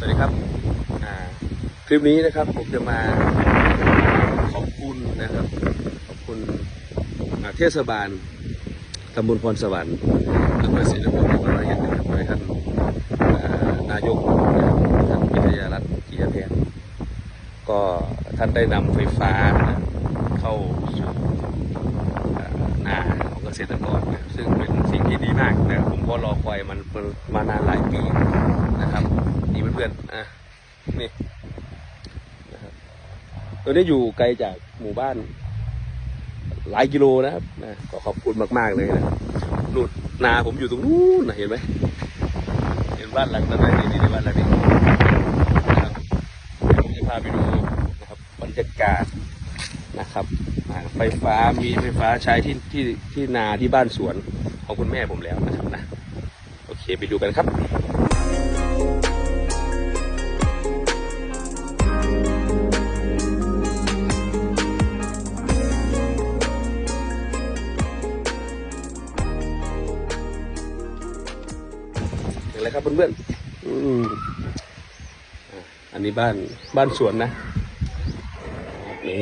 สวัสดีครับคลิปนี้นะครับผมจะมาขอบคุณนะครับ ขอบคุณเทศบาลตำบลพรสวรรค์อำเภอศรีนครินทร์จังหวัดร้อยเอ็ดนะครับโดยท่านนายกท่านวิทยารัตน์กิจแพนก็ท่านได้นำไฟฟ้าเข้าสู่นาของเกษตรกรซึ่งเป็นสิ่งที่ดีมากแต่ผมก็รอคอยมันมานานหลายปีนะ พื่อนๆอะนี่นะครับตัวนี้อยู่ไกลจากหมู่บ้าน หลายกิโลนะครับนะก็ขอบคุณมากๆเลยนะครับนู่นนาผมอยู่ตรงนู้นนะเห็นไหมเห็นบ้านหลังนั้นไหมนี่นี่บ้านหลังนี้นะครับผมจะพาไปดูนะครับบรรยากาศนะครับไฟฟ้ามีไฟฟ้าใช้ที่ที่ที่นาที่บ้านสวนของคุณแม่ผมแล้วนะครับนะโอเคไปดูกันครับ อย่างไรครับเพื่อนๆอืมอะอันนี้บ้านบ้านสวนนะนี่